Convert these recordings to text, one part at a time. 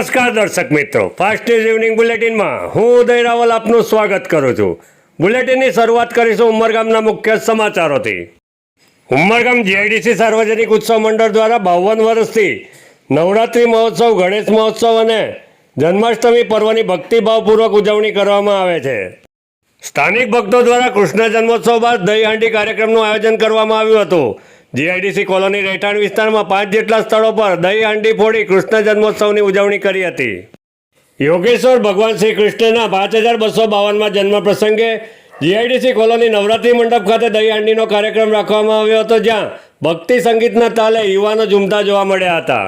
નમસ્કાર દર્શક મિત્રો. ફાસ્ટ ન્યૂઝ ઇવનિંગ બુલેટિનમાં હું ઉદય રાવલ આપનું સ્વાગત કરું છું. બુલેટિનની શરૂઆત કરીશું ઉમરગામના મુખ્ય સમાચારોથી. ઉમરગામ જીઆઈડીસી સાર્વજનિક ઉત્સવ મંડળ દ્વારા બાવન વર્ષથી નવરાત્રિ મહોત્સવ, ગણેશ મહોત્સવ અને જન્માષ્ટમી પર્વની ભક્તિભાવપૂર્વક ઉજવણી કરવામાં આવે છે. સ્થાનિક ભક્તો દ્વારા કૃષ્ણ જન્મોત્સવ બાદ દહીં હાંડી કાર્યક્રમનું આયોજન કરવામાં આવ્યું હતું. જીઆઈડીસી કોલોની રહેઠાણ વિસ્તારમાં પાંચ જેટલા સ્થળો પર દહીં હાંડી ફોડી કૃષ્ણ જન્મોત્સવની ઉજવણી કરી હતી. યોગેશ્વર ભગવાન શ્રી કૃષ્ણના પાંચ હજાર બસો બાવનમાં જન્મ પ્રસંગે જીઆઈડીસી કોલોની નવરાત્રી મંડપ ખાતે દહીં હાંડીનો કાર્યક્રમ રાખવામાં આવ્યો હતો જ્યાં ભક્તિ સંગીતના તાલે યુવાનો ઝૂમતા જોવા મળ્યા હતા.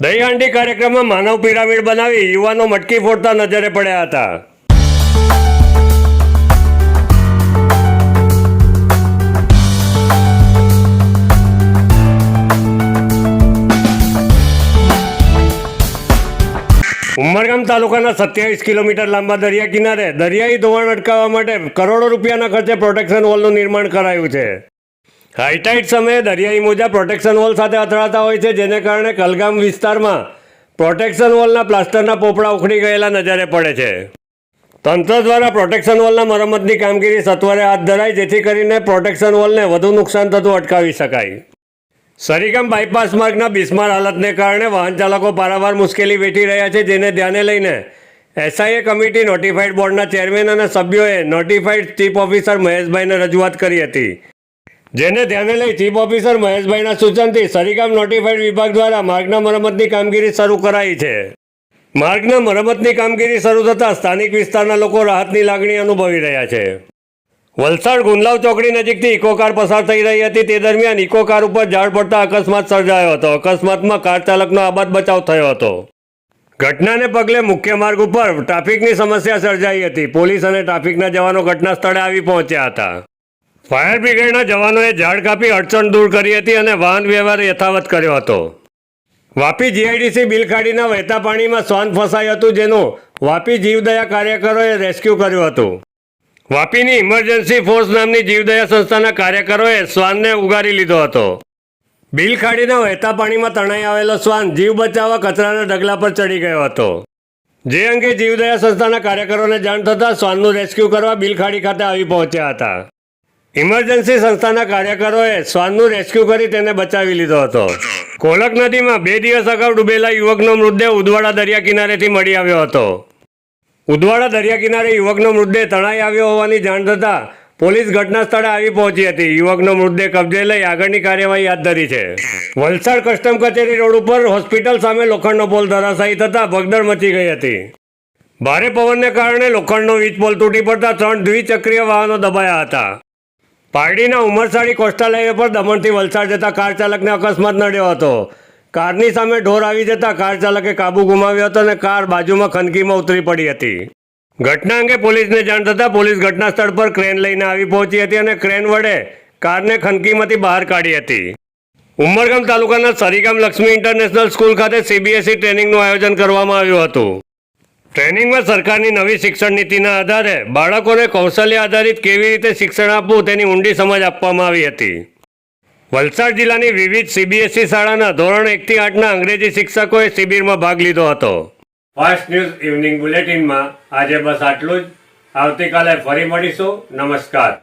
દહીં હાંડી કાર્યક્રમમાં માનવ પિરામિડ બનાવી યુવાનો મટકી ફોડતા નજરે પડ્યા હતા. ઉમરગામ તાલુકાના સત્યાવીસ કિલોમીટર લાંબા દરિયા કિનારે દરિયાઈ ધોવાણ અટકાવવા માટે કરોડો રૂપિયાના ખર્ચે પ્રોટેક્શન વોલનું નિર્માણ કરાયું છે. હાઈટાઇટ સમયે દરિયાઈ મોજા પ્રોટેક્શન વોલ સાથે અથડાતા હોય છે, જેને કારણે કલગામ વિસ્તારમાં પ્રોટેક્શન વોલના પ્લાસ્ટરના પોપડા ઉખડી ગયેલા નજરે પડે છે. તંત્ર દ્વારા પ્રોટેક્શન વોલના મરમ્મતની કામગીરી સત્વરે હાથ ધરાય જેથી કરીને પ્રોટેક્શન વોલને વધુ નુકસાન થતું અટકાવી શકાય. સરીગામ બાયપાસ માર્ગના બિસ્માર હાલતને કારણે વાહન ચાલકો પારાવાર મુશ્કેલી વેઠી રહ્યા છે, જેને ધ્યાને લઈને એસઆઈએ કમિટી નોટિફાઈડ બોર્ડના ચેરમેન અને સભ્યોએ નોટિફાઈડ ચીફ ઓફિસર મહેશભાઈને રજૂઆત કરી હતી. જેને ધ્યાને લઈ ચીફ ઓફિસર મહેશભાઈના સૂચનથી સરીગામ નોટિફાઈડ વિભાગ દ્વારા માર્ગના મરમ્મતની કામગીરી શરૂ કરાઈ છે. માર્ગના મરમ્મતની કામગીરી શરૂ થતાં સ્થાનિક વિસ્તારના લોકો રાહતની લાગણી અનુભવી રહ્યા છે. વલસાડ ગુંદલાવ ચોકડી નજીકથી ઇકોકાર પસાર થઈ રહી હતી. તે દરમિયાન ઇકોકાર ઉપર ઝાડ પડતા અકસ્માત સર્જાયો હતો. અકસ્માતમાં કાર ચાલકનો આબાદ બચાવ થયો હતો. ઘટનાને પગલે મુખ્ય માર્ગ ઉપર ટ્રાફિકની સમસ્યા સર્જાઈ હતી. પોલીસ અને ટ્રાફિકના જવાનો ઘટના સ્થળે આવી પહોંચ્યા હતા. ફાયર બ્રિગેડના જવાનોએ ઝાડ કાપી અડચણ દૂર કરી હતી અને વાહન વ્યવહાર યથાવત કર્યો હતો. વાપી જીઆઈડીસી બિલખાડીના વહેતા પાણીમાં શ્વાન ફસાયું હતું જેનું વાપી જીવદયા કાર્યકરોએ રેસ્ક્યુ કર્યું હતું. વાપીની ઇમરજન્સી ફોર્સ નામની જીવદયા સંસ્થાના કાર્યકરોએ શ્વાનને ઉગારી લીધો હતો. બિલખાડીના વહેતા પાણીમાં તણાઈ આવેલો શ્વાન જીવ બચાવવા કચરાના ઢગલા પર ચડી ગયો હતો. જે અંગે જીવદયા સંસ્થાના કાર્યકરોને જાણ થતાં શ્વાનનું રેસ્ક્યુ કરવા બિલખાડી ખાતે આવી પહોંચ્યા હતા. ઇમરજન્સી સંસ્થાના કાર્યકરોએ શ્વાનનું રેસ્ક્યુ કરી તેને બચાવી લીધો હતો. કોલક નદીમાં બે દિવસ અગાઉ ડૂબેલા યુવકનો મૃતદેહ ઉદવાડા દરિયા કિનારેથી મળી આવ્યો હતો. ઉદવાડા દરિયા કિનારે યુવકનો મૃતદેહ તણાઈ આવ્યો હોવાની જાણ થતાં પોલીસ ઘટના સ્થળે આવી પહોંચી હતી. યુવકનો મૃતદેહ કબજે લઈ આગળની કાર્યવાહી હાથ ધરી છે. વલસાડ કસ્ટમ કચેરી રોડ ઉપર હોસ્પિટલ સામે લોખંડનો પોલ ધરાશાયી થતાં ભગદડ મચી ગઈ હતી. ભારે પવનને કારણે લોખંડનો વીજ પોલ તૂટી પડતા ત્રણ દ્વિચક્રીય વાહનો દબાયા હતા. પારડીના ઉમરસાડી કોસ્ટલ હાઈવે પર દમણથી વલસાડ જતા કાર ચાલકને અકસ્માત નડ્યો હતો. કારની સામે ઢોર આવી જતા કાર ચાલકે કાબુ ગુમાવ્યો હતો અને કાર બાજુમાં ખનકીમાં ઉતરી પડી હતી. ઘટના અંગે પોલીસને જાણ થતાં પોલીસ ઘટના સ્થળ પર ક્રેન લઈને આવી પહોંચી હતી અને ક્રેન વડે કારને ખનકીમાંથી બહાર કાઢી હતી. ઉમરગામ તાલુકાના સરીગામ લક્ષ્મી ઇન્ટરનેશનલ સ્કૂલ ખાતે સીબીએસઈ ટ્રેનિંગનું આયોજન કરવામાં આવ્યું હતું. ટ્રેનિંગમાં સરકારની નવી શિક્ષણ નીતિના આધારે બાળકોને કૌશલ્ય આધારિત કેવી રીતે શિક્ષણ આપવું તેની ઊંડી સમજ આપવામાં આવી હતી. વલસાડ જિલ્લાની વિવિધ સીબીએસઈ શાળાના ધોરણ એકથી આઠના અંગ્રેજી શિક્ષકોએ શિબિરમાં ભાગ લીધો હતો. ફાસ્ટ ન્યૂઝ ઇવનિંગ બુલેટિનમાં આજે બસ આટલું જ. આવતીકાલે ફરી મળીશું. નમસ્કાર.